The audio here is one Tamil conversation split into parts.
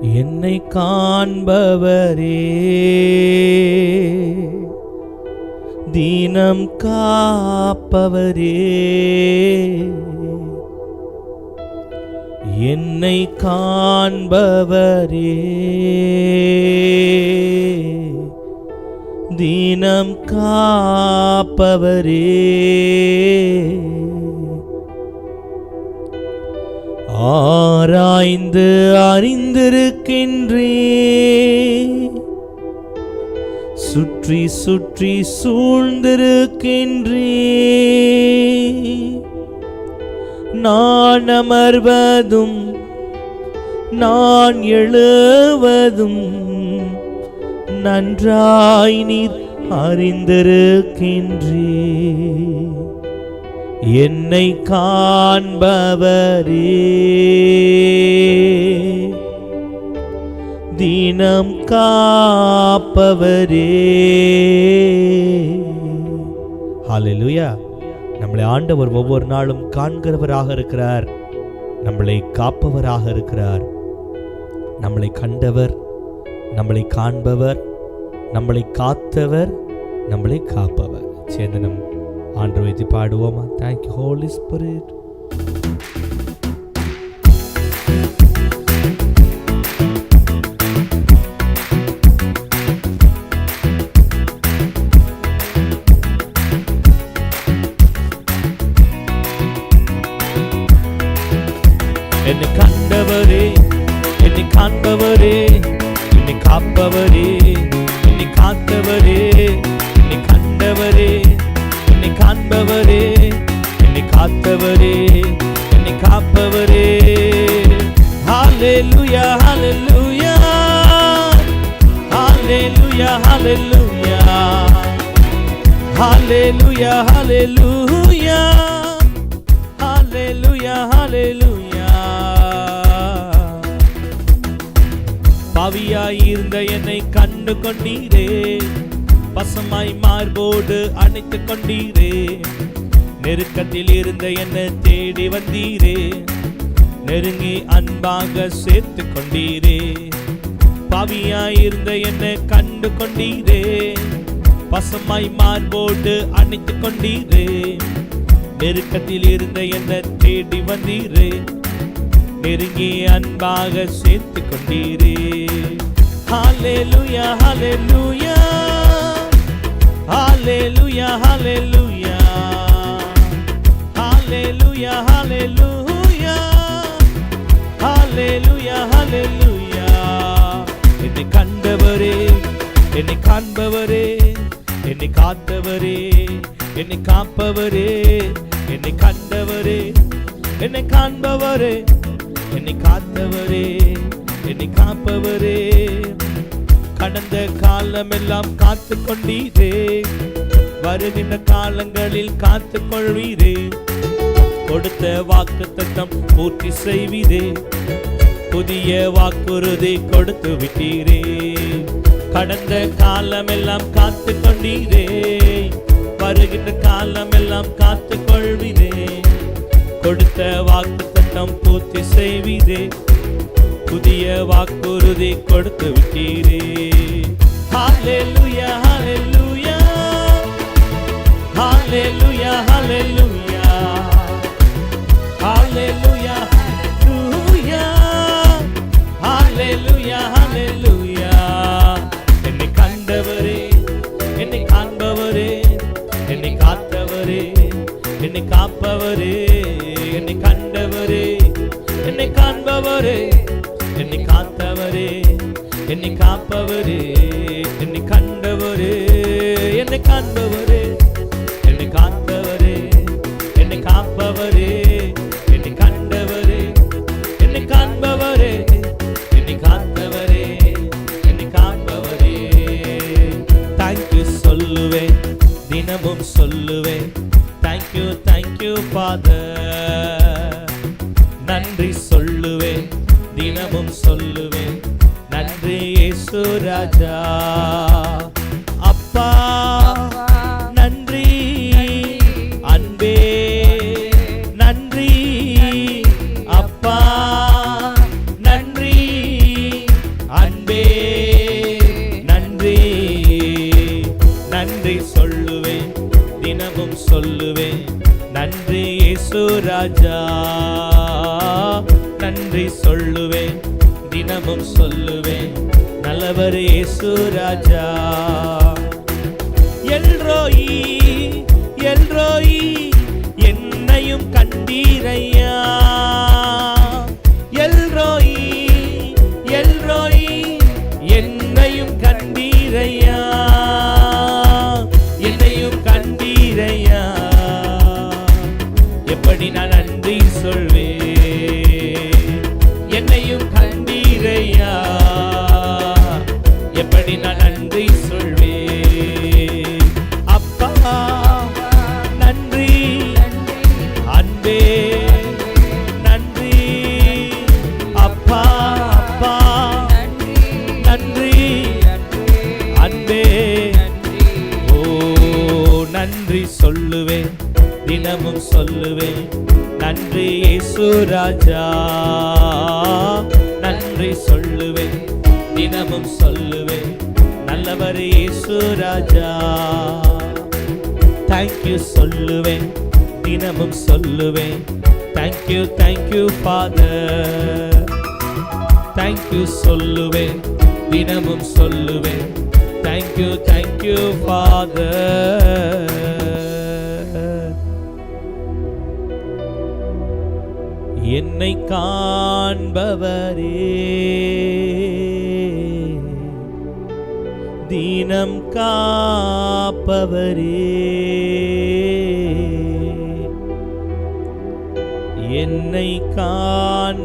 என்னை காண்பவரே. தீனம் காப்பவரே. என்னை காண்பவரே. தீனம் காப்பவரே. ஆராய்ந்து அறிந்திருக்கின்றே. சுற்றி சுற்றி சூழ்ந்திருக்கின்றே. நான் அமர்வதும் நான் எழுவதும் நன்றாய் நீர் அறிந்திருக்கின்றே. என்னை காண்பவரே. தினம் காப்பவரே. ஹalleluya நம்மளை ஆண்டவர் ஒவ்வொரு நாளும் காண்கிறவராக இருக்கிறார். நம்மளை காப்பவராக இருக்கிறார். நம்மளை கண்டவர் நம்மளை காண்பவர் நம்மளை காத்தவர் நம்மளை காப்பவர். சேந்தனம் ஆண்டு வைத்து பாடுவோமா தேங்க்யூ ஹோலி ஸ்பிரிட் என்னை கண்டவரே என்னை காண்பவரே என்னை காப்பவரே என்னை காத்தவரே என்னை கண்டவரே. ஹalleluya ஹalleluya ஹalleluya ஹalleluya பாவியாய் இருந்த என்னை கண்டு கொண்டீரே. பசுமாய் மார்போடு அணைத்து கொண்டீரே. நெருக்கத்தில் இருந்த என்னை தேடி வந்தீரே. நெருங்கி அன்பாக சேர்த்து கொண்டீரே. பாவியாய் இருந்த என்னை கண்டு கொண்டீரே. பசமாய் மார்போடு அணைத்து கொண்டீரே. நெருக்கத்தில் இருந்த என்ன தேடி வந்தீரே. நெருங்கி அன்பாக சேர்த்து கொண்டீரே. ஹாலே லூயா ஹாலே லூயா ஹாலே லூயா ஹாலே லூயா ஹாலே ஹalleluya ஹாலே ஹalleluya. ஹாலே ஹalleluya ஹாலே ஹalleluya. என்னை கண்டவரே என்னை காண்பவரே. என்னை காத்தவரே என்னை காப்பவரே என்னை கண்டவரே என்னை காண்பவரே என்னை காத்தவரே என்னை காப்பவரே. கடந்த காலம் எல்லாம் காத்து கொண்டீரே வருகின்ற காலங்களில் காத்து கொள்வீரே. கொடுத்த வாக்கு தத்தம் பூர்த்தி செய்வீரே. புதிய வாக்குறுதி கொடுத்து விட்டீரே. கடந்த காலமெல்லாம் காத்து கொண்டீரே வருகின்ற காலமெல்லாம் காத்து கொள்வீரே கொடுத்த வாக்கு தத்தம் பூர்த்தி செய்வீரே. புதிய வாக்குறுதி கொடுத்து விட்டீரே. காப்பவரே என்னை கண்டவரே. என்னை காண்பவரே என்னை காத்தவரே. என்னை காப்பவரே என்னை கண்டவரே என்னை காண்பவரே. ராஜா. அப்பா நன்றி. அன்பே நன்றி. அப்பா நன்றி. அன்பே நன்றி. நன்றி சொல்லுவேன் தினமும் சொல்லுவேன். நன்றி இயேசு நன்றி சொல்லுவேன் தினமும் சொல்லுவேன். நல்லவர் இயேசு ராஜா. எல்ரோயி எல்ரோயி என்னையும் கண்டீரையா. எல்ரோயி எல்ரோயி என்னையும் கண்டீரையா. என்னையும் கண்டீரையா. எப்படி நான் நன்றி சொல்வேன்? என்னையும் கண்டீரையா. நன்றி சொல்லுவேன் தினமும் சொல்லுவேன். நன்றி இயேசு ராஜா. நன்றி சொல்லுவேன் தினமும் சொல்லுவேன். நல்லவர் இயேசு ராஜா. தேங்க்யூ சொல்லுவேன் தினமும் சொல்லுவேன். தேங்க்யூ தேங்க்யூ ஃபாதர் தேங்க்யூ சொல்லுவேன் தினமும் சொல்லுவேன். தேங்க்யூ தேங்க்யூ ஃபாதர் என்னை காண்பவரே தீனம் காப்பவரே. என்னை காண்பவரே.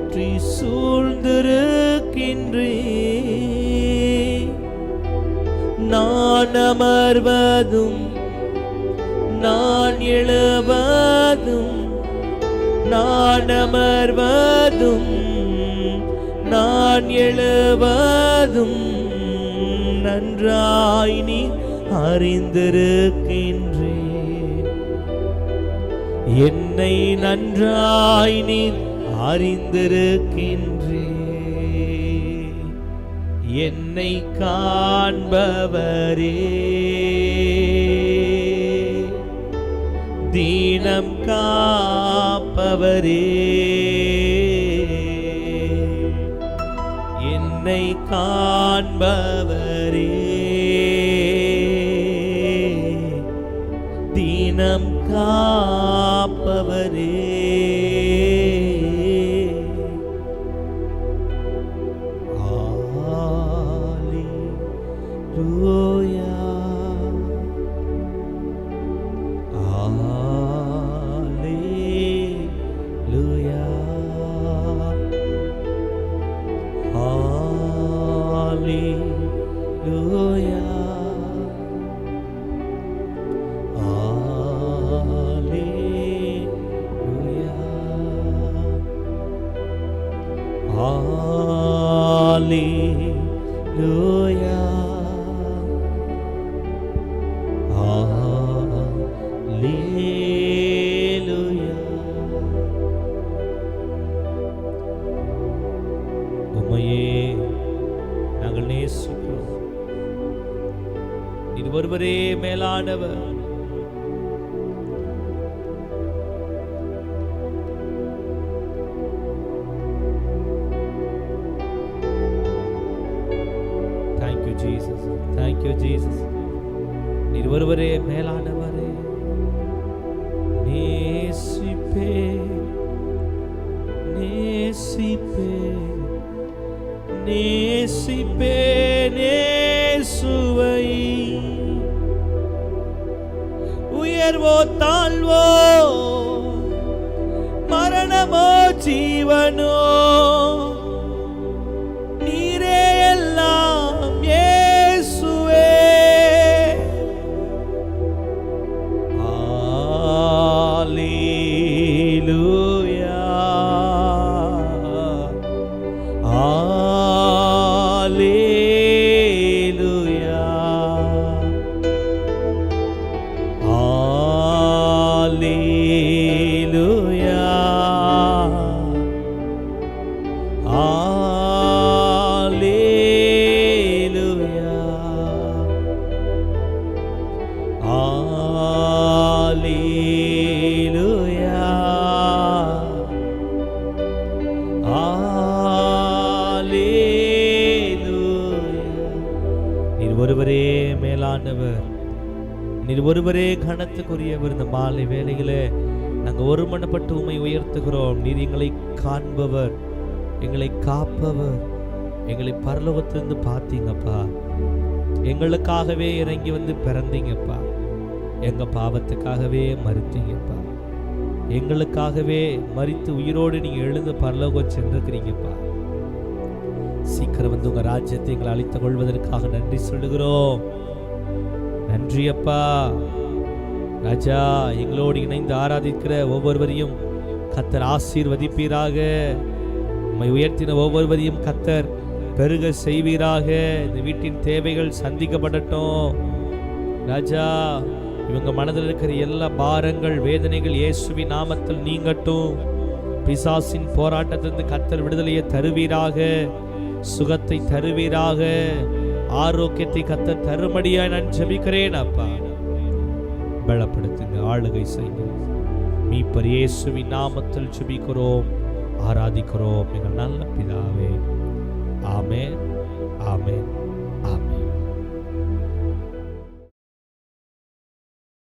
சூழ்ந்திருக்கின்றீ நான் அமர்வதும் நான் எழுவதும் நான் அமர்வதும் நான் எழுவதும் நன்றாய் நீ அறிந்திருக்கின்றே என்னை நன்றாய் நீ அறிந்திருக்கின்றே. என்னை காண்பவரே. தீனம் காப்பவரே. என்னை காண்பவரே. தீனம் காப்பவரே. ஆண்டவரே மேலானவர். தேங்க்யூ ஜீசஸ் தேங்க்யூ ஜீசஸ் நீர் ஒருவரே மேலானவரே. நேசிப்பே. நேசிப்பே. நேசிப்பே. நே உயர்வோ தாழ்வோ? மரணமோ ஜீவனோ? ஒருவரே மேலானவர். நீர் ஒருவரே கனத்துக்குரியவர். இந்த மாலை வேலையில நாங்கள் ஒருமனப்பட்டு உண்மை உயர்த்துகிறோம். நீர் எங்களை காண்பவர் எங்களை காப்பவர் எங்களை பரலோகத்திலிருந்து பார்த்தீங்கப்பா. எங்களுக்காகவே இறங்கி வந்து பிறந்தீங்கப்பா. எங்கள் பாவத்துக்காகவே மறுத்தீங்கப்பா எங்களுக்காகவே மறித்து உயிரோடு நீங்கள் எழுந்து பரலோகம் சென்றிருக்கிறீங்கப்பா. சீக்கிரம் வந்து உங்கள் ராஜ்யத்தை எங்களை அழித்துக் கொள்வதற்காக நன்றி சொல்லுகிறோம். நன்றி அப்பா ராஜா எங்களோடு இணைந்து ஆராதிக்கிற ஒவ்வொருவரையும் கத்தர் ஆசீர்வதிப்பீராக. உம்மை உயர்த்தின ஒவ்வொருவரையும் கத்தர் பெருக செய்வீராக. இந்த வீட்டின் தேவைகள் சந்திக்கப்படட்டும். ராஜா இவங்க மனதில் இருக்கிற எல்லா பாரங்கள் வேதனைகள் இயேசுவின் நாமத்தில் நீங்கட்டும். பிசாசின் போராட்டத்திலிருந்து கத்தர் விடுதலையை தருவீராக. சுகத்தை தருவீராக. ஆரோக்கியத்தை கத்த தருமடியாய் நான் ஜெபிக்கிறேன் அப்பா. பலப்படுத்துங்க ஆளுகை செய்யுங்க. மீப்பர் இயேசுவின் நாமத்தில் ஜெபிக்கிறோம் ஆராதிக்கிறோம். எங்கள் நல்ல பிதாவே.